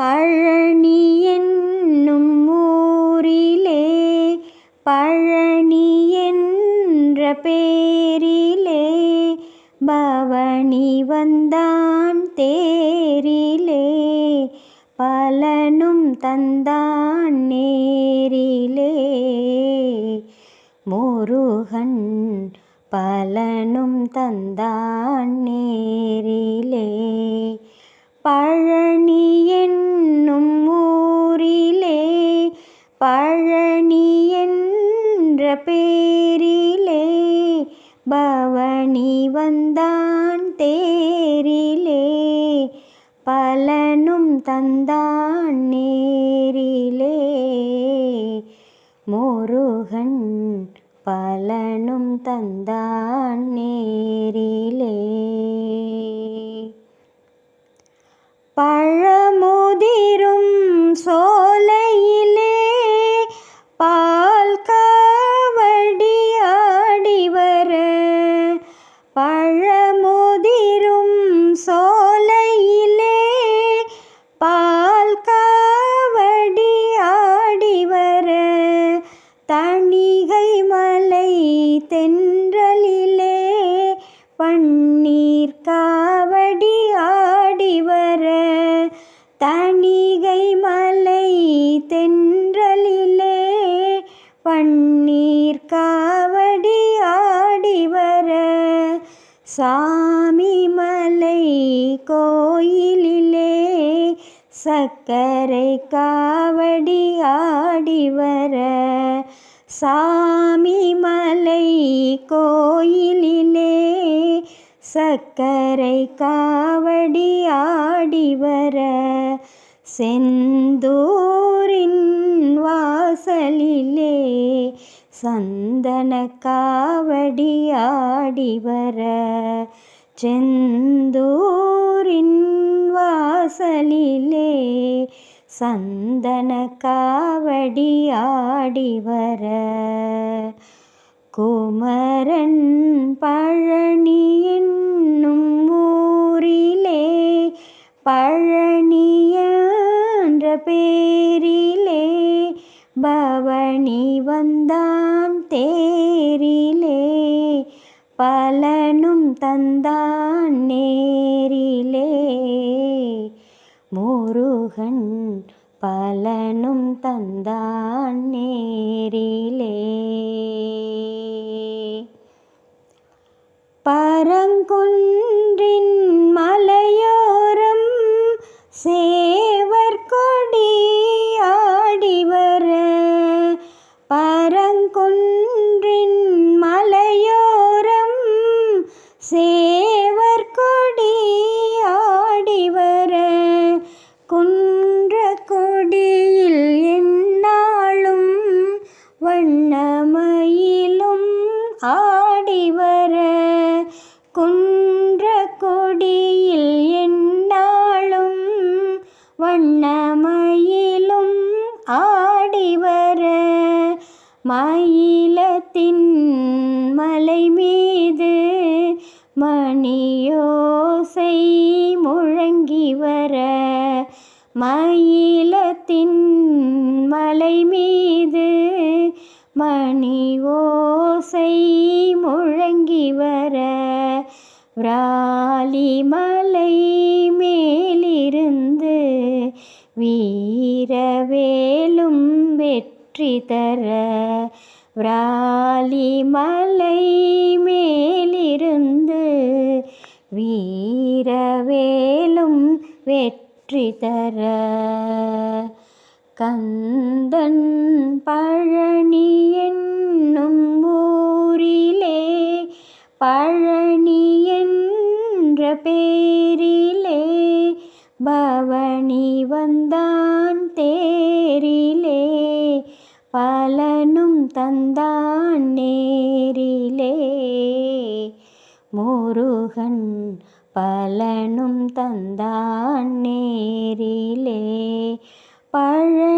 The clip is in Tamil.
பழனி என்னும் ஊரிலே பழனி என்ற பேரிலே பவனி வந்தான் தேரிலே பலனும் தந்தான் நேரிலே. முருகன் பலனும் தந்தான் நேரிலே. பழனி என் பேரிலே பவனி வந்தான் தேரிலே பலனும் தந்தான் நேரிலே. முருகன் பலனும் தந்தான் நேரிலே. பழமு பன்னீர் காவடி ஆடி வர தணிகை மலை தென்றலிலே. பன்னீர் காவடி ஆடி வர சாமி மலை கோயிலிலே. சக்கரை காவடி ஆடி வர சாமி மலை கோயிலிலே. சக்கரை காவடி ஆடி வர செந்தூரின் வாசலிலே சந்தன காவடி ஆடி வர செந்தூரின் வாசலிலே சந்தன காவடி ஆடி வர. குமரன் பழனி என்னும் ஊரிலே பழனி என்ற பேரிலே பவனி வந்தான் தேரிலே பலனும் தந்தான் நேரிலே. முருகன் பலனும் தந்தான் நேரிலே. பரங்குன்றின் வண்ணமயிலும் ஆடிவர மயிலத்தின் மலை மீது மணியோசை முழங்கி வர மயிலத்தின் மலை மீது மணி ஓசை முழங்கி வர விராலி மலை மேலிருந்து வீரவேலும் வெற்றி தர விராலி மலை மேலிருந்து வீரவேலும் வெற்றி தர கந்தன் பழனி என்னும் ஊரிலே பழனி என்ற பேரி பவனி வந்தான் தேரிலே பலனும் தந்தான் நேரிலே. முருகன் பலனும் தந்தான் நேரிலே. பழ